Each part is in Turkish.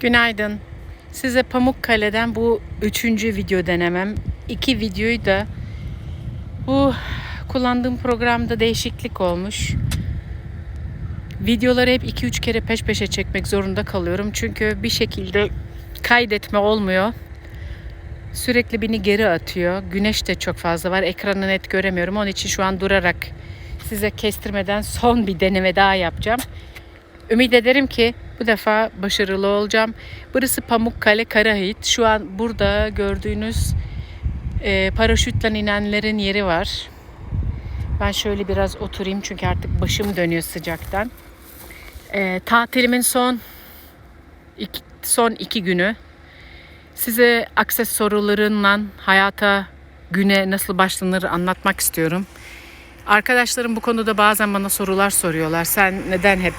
Günaydın. Size Pamukkale'den bu üçüncü video denemem. İki videoyu da bu kullandığım programda değişiklik olmuş. Videoları hep 2-3 kere peş peşe çekmek zorunda kalıyorum. Çünkü bir şekilde kaydetme olmuyor. Sürekli beni geri atıyor. Güneş de çok fazla var. Ekranı net göremiyorum. Onun için şu an durarak size kestirmeden son bir deneme daha yapacağım. Ümit ederim ki bu defa başarılı olacağım. Burası Pamukkale Karahit. Şu an burada gördüğünüz e, paraşütle inenlerin yeri var. Ben şöyle biraz oturayım çünkü artık başım dönüyor sıcaktan. E, tatilimin son iki, son iki günü size akses sorularından hayata güne nasıl başlanır anlatmak istiyorum. Arkadaşlarım bu konuda bazen bana sorular soruyorlar. Sen neden hep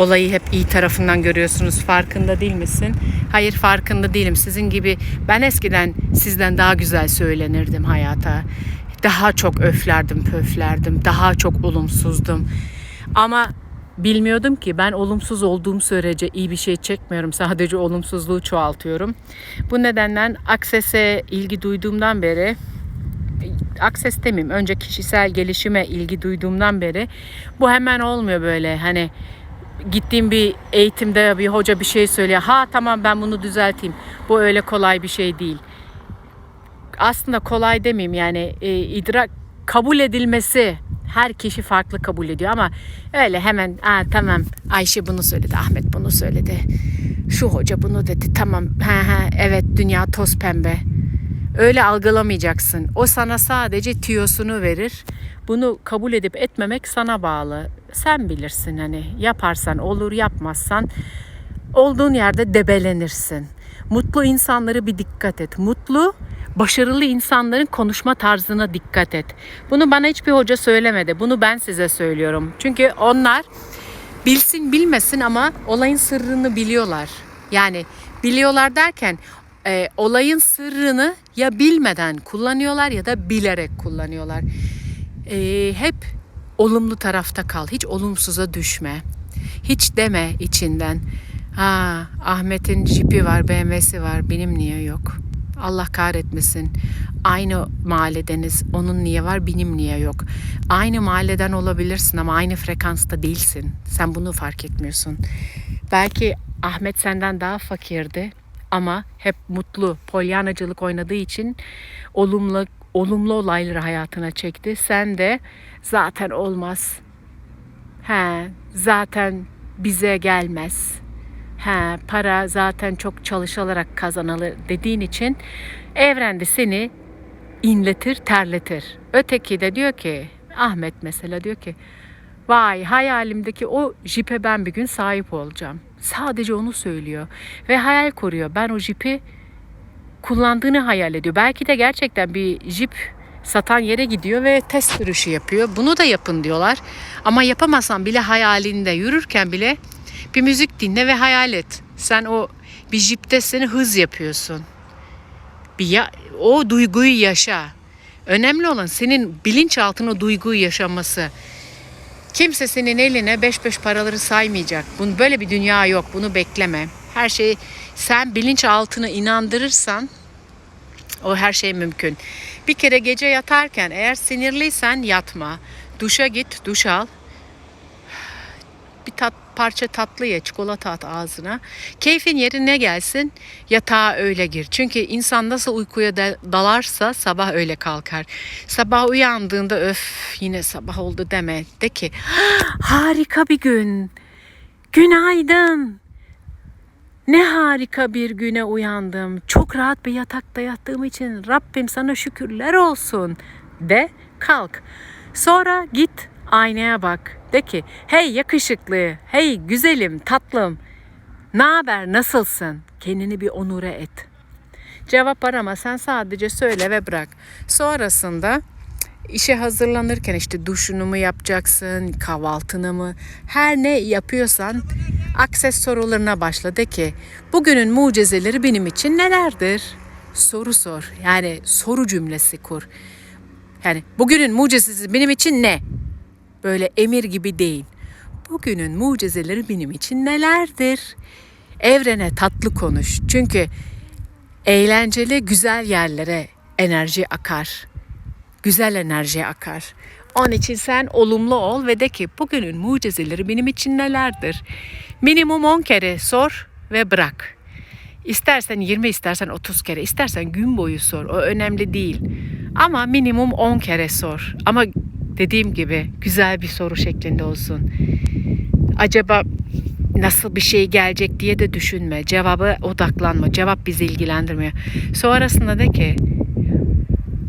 olayı hep iyi tarafından görüyorsunuz. Farkında değil misin? Hayır farkında değilim. Sizin gibi ben eskiden sizden daha güzel söylenirdim hayata. Daha çok öflerdim, pöflerdim. Daha çok olumsuzdum. Ama bilmiyordum ki ben olumsuz olduğum sürece iyi bir şey çekmiyorum. Sadece olumsuzluğu çoğaltıyorum. Bu nedenden Akses'e ilgi duyduğumdan beri akses demeyeyim önce kişisel gelişime ilgi duyduğumdan beri bu hemen olmuyor böyle hani gittiğim bir eğitimde bir hoca bir şey söylüyor. Ha tamam ben bunu düzelteyim. Bu öyle kolay bir şey değil. Aslında kolay demeyeyim yani e, idrak kabul edilmesi her kişi farklı kabul ediyor ama öyle hemen Aa, tamam Ayşe bunu söyledi Ahmet bunu söyledi şu hoca bunu dedi tamam ha ha evet dünya toz pembe öyle algılamayacaksın o sana sadece tüyosunu verir bunu kabul edip etmemek sana bağlı sen bilirsin hani yaparsan olur yapmazsan olduğun yerde debelenirsin. Mutlu insanları bir dikkat et. Mutlu, başarılı insanların konuşma tarzına dikkat et. Bunu bana hiçbir hoca söylemedi. Bunu ben size söylüyorum. Çünkü onlar bilsin bilmesin ama olayın sırrını biliyorlar. Yani biliyorlar derken e, olayın sırrını ya bilmeden kullanıyorlar ya da bilerek kullanıyorlar. E, hep olumlu tarafta kal. Hiç olumsuza düşme. Hiç deme içinden. Ha Ahmet'in jipi var, BMW'si var. Benim niye yok? Allah kahretmesin. Aynı mahalledeniz. Onun niye var, benim niye yok? Aynı mahalleden olabilirsin ama aynı frekansta değilsin. Sen bunu fark etmiyorsun. Belki Ahmet senden daha fakirdi ama hep mutlu, polyanacılık oynadığı için olumlu olumlu olayları hayatına çekti. Sen de zaten olmaz. He, zaten bize gelmez. He, para zaten çok çalışılarak kazanılır dediğin için evrende seni inletir, terletir. Öteki de diyor ki, Ahmet mesela diyor ki, vay hayalimdeki o jipe ben bir gün sahip olacağım. Sadece onu söylüyor ve hayal kuruyor. Ben o jipi kullandığını hayal ediyor. Belki de gerçekten bir jip satan yere gidiyor ve test sürüşü yapıyor. Bunu da yapın diyorlar. Ama yapamazsan bile hayalinde yürürken bile bir müzik dinle ve hayal et. Sen o bir jipte seni hız yapıyorsun. Bir ya, o duyguyu yaşa. Önemli olan senin bilinçaltın o duyguyu yaşaması. Kimse senin eline beş beş paraları saymayacak. Bunun böyle bir dünya yok. Bunu bekleme. Her şeyi sen bilinçaltına inandırırsan o her şey mümkün. Bir kere gece yatarken eğer sinirliysen yatma. Duşa git, duş al. Bir tat, parça tatlı ye, çikolata at ağzına. Keyfin yerine gelsin, yatağa öyle gir. Çünkü insan nasıl uykuya da- dalarsa sabah öyle kalkar. Sabah uyandığında öf yine sabah oldu deme. De ki harika bir gün. Günaydın. Ne harika bir güne uyandım. Çok rahat bir yatakta yattığım için Rabbim sana şükürler olsun. De kalk. Sonra git aynaya bak. De ki hey yakışıklı, hey güzelim, tatlım. Ne haber, nasılsın? Kendini bir onure et. Cevap arama sen sadece söyle ve bırak. Sonrasında işe hazırlanırken işte duşunu mu yapacaksın, kahvaltını mı, her ne yapıyorsan akses sorularına başla. De ki bugünün mucizeleri benim için nelerdir? Soru sor. Yani soru cümlesi kur. Yani bugünün mucizesi benim için ne? Böyle emir gibi değil. Bugünün mucizeleri benim için nelerdir? Evrene tatlı konuş. Çünkü eğlenceli güzel yerlere enerji akar. Güzel enerji akar. Onun için sen olumlu ol ve de ki bugünün mucizeleri benim için nelerdir? Minimum 10 kere sor ve bırak. İstersen 20 istersen 30 kere istersen gün boyu sor o önemli değil. Ama minimum 10 kere sor. Ama dediğim gibi güzel bir soru şeklinde olsun. Acaba nasıl bir şey gelecek diye de düşünme. Cevaba odaklanma. Cevap bizi ilgilendirmiyor. Sonrasında de ki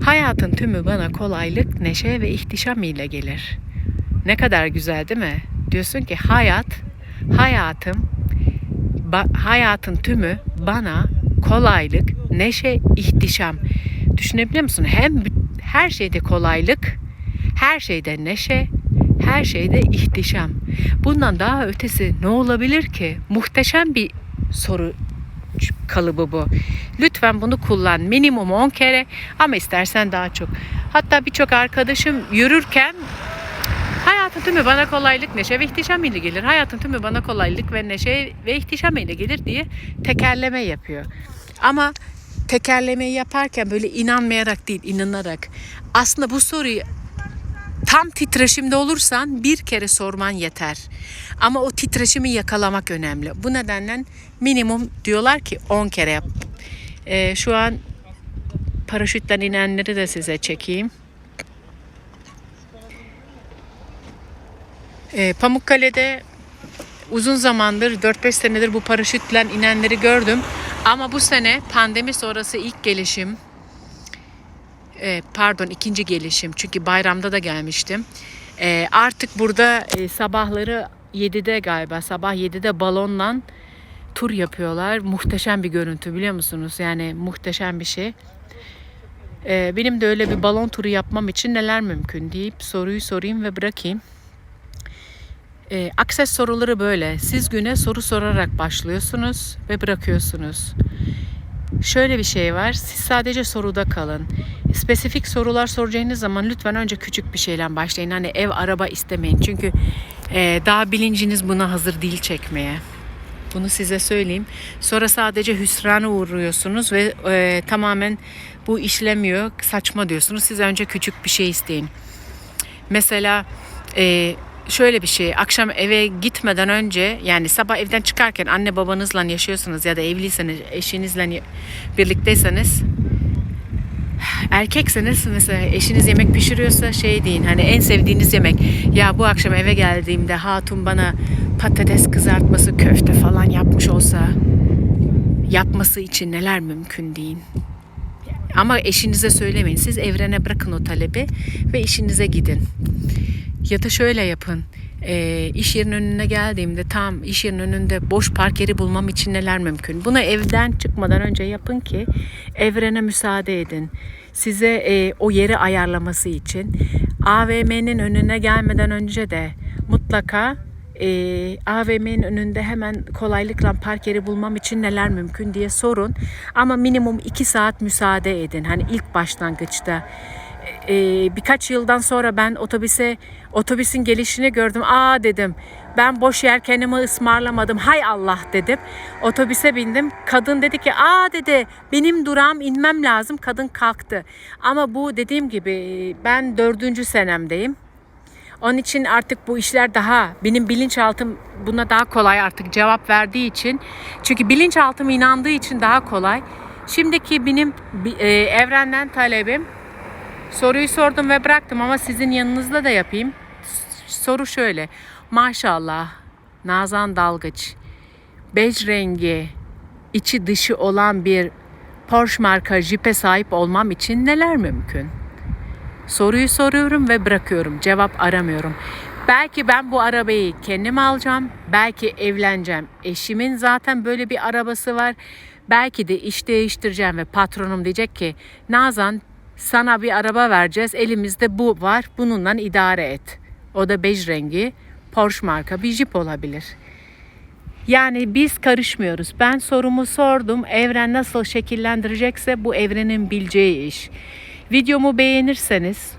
hayatın tümü bana kolaylık, neşe ve ihtişam ile gelir. Ne kadar güzel değil mi? Diyorsun ki hayat, hayatım, hayatın tümü bana kolaylık, neşe, ihtişam. Düşünebiliyor musun? Hem her şeyde kolaylık, her şeyde neşe, her şeyde ihtişam. Bundan daha ötesi ne olabilir ki? Muhteşem bir soru kalıbı bu. Lütfen bunu kullan. Minimum 10 kere ama istersen daha çok. Hatta birçok arkadaşım yürürken hayatın tümü bana kolaylık, neşe ve ihtişam ile gelir. Hayatın tümü bana kolaylık ve neşe ve ihtişam ile gelir diye tekerleme yapıyor. Ama tekerlemeyi yaparken böyle inanmayarak değil, inanarak. Aslında bu soruyu tam titreşimde olursan bir kere sorman yeter. Ama o titreşimi yakalamak önemli. Bu nedenle minimum diyorlar ki 10 kere yap. Ee, şu an paraşütten inenleri de size çekeyim. Ee, Pamukkale'de uzun zamandır 4-5 senedir bu paraşütle inenleri gördüm. Ama bu sene pandemi sonrası ilk gelişim e, pardon ikinci gelişim çünkü bayramda da gelmiştim. E, artık burada e, sabahları 7'de galiba sabah 7'de balonla tur yapıyorlar. Muhteşem bir görüntü biliyor musunuz? Yani muhteşem bir şey. E, benim de öyle bir balon turu yapmam için neler mümkün deyip soruyu sorayım ve bırakayım. E, akses soruları böyle. Siz güne soru sorarak başlıyorsunuz ve bırakıyorsunuz. Şöyle bir şey var. Siz sadece soruda kalın. Spesifik sorular soracağınız zaman lütfen önce küçük bir şeyle başlayın. Hani ev, araba istemeyin. Çünkü e, daha bilinciniz buna hazır değil çekmeye. Bunu size söyleyeyim. Sonra sadece hüsrana uğruyorsunuz ve e, tamamen bu işlemiyor, saçma diyorsunuz. Siz önce küçük bir şey isteyin. Mesela e, şöyle bir şey akşam eve gitmeden önce yani sabah evden çıkarken anne babanızla yaşıyorsunuz ya da evliyseniz eşinizle birlikteyseniz erkekseniz mesela eşiniz yemek pişiriyorsa şey deyin hani en sevdiğiniz yemek ya bu akşam eve geldiğimde hatun bana patates kızartması köfte falan yapmış olsa yapması için neler mümkün deyin. Ama eşinize söylemeyin. Siz evrene bırakın o talebi ve işinize gidin. Ya da şöyle yapın. E, iş yerinin önüne geldiğimde tam iş yerinin önünde boş park yeri bulmam için neler mümkün? Bunu evden çıkmadan önce yapın ki evrene müsaade edin. Size e, o yeri ayarlaması için. AVM'nin önüne gelmeden önce de mutlaka e, AVM'nin önünde hemen kolaylıkla park yeri bulmam için neler mümkün diye sorun. Ama minimum 2 saat müsaade edin. Hani ilk başlangıçta e, birkaç yıldan sonra ben otobüse otobüsün gelişini gördüm. Aa dedim. Ben boş yer kendime ısmarlamadım. Hay Allah dedim. Otobüse bindim. Kadın dedi ki aa dedi benim durağım inmem lazım. Kadın kalktı. Ama bu dediğim gibi ben dördüncü senemdeyim. Onun için artık bu işler daha benim bilinçaltım buna daha kolay artık cevap verdiği için. Çünkü bilinçaltım inandığı için daha kolay. Şimdiki benim e, evrenden talebim Soruyu sordum ve bıraktım ama sizin yanınızda da yapayım. Soru şöyle. Maşallah Nazan Dalgıç bej rengi içi dışı olan bir Porsche marka jipe sahip olmam için neler mümkün? Soruyu soruyorum ve bırakıyorum. Cevap aramıyorum. Belki ben bu arabayı kendim alacağım. Belki evleneceğim. Eşimin zaten böyle bir arabası var. Belki de iş değiştireceğim ve patronum diyecek ki Nazan sana bir araba vereceğiz. Elimizde bu var. Bununla idare et. O da bej rengi Porsche marka bir jip olabilir. Yani biz karışmıyoruz. Ben sorumu sordum. Evren nasıl şekillendirecekse bu evrenin bileceği iş. Videomu beğenirseniz,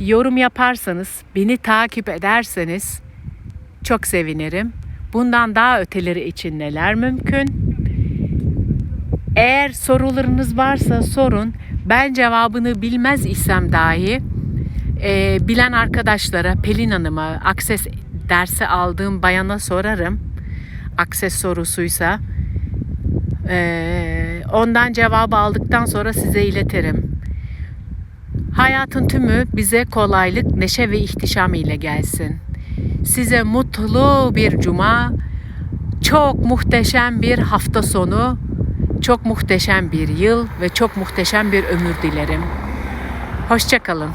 yorum yaparsanız, beni takip ederseniz çok sevinirim. Bundan daha öteleri için neler mümkün? Eğer sorularınız varsa sorun. Ben cevabını bilmez isem dahi e, bilen arkadaşlara, Pelin Hanım'a, akses dersi aldığım bayana sorarım. Akses sorusuysa. E, ondan cevabı aldıktan sonra size iletirim. Hayatın tümü bize kolaylık, neşe ve ihtişam ile gelsin. Size mutlu bir cuma, çok muhteşem bir hafta sonu, çok muhteşem bir yıl ve çok muhteşem bir ömür dilerim. Hoşçakalın.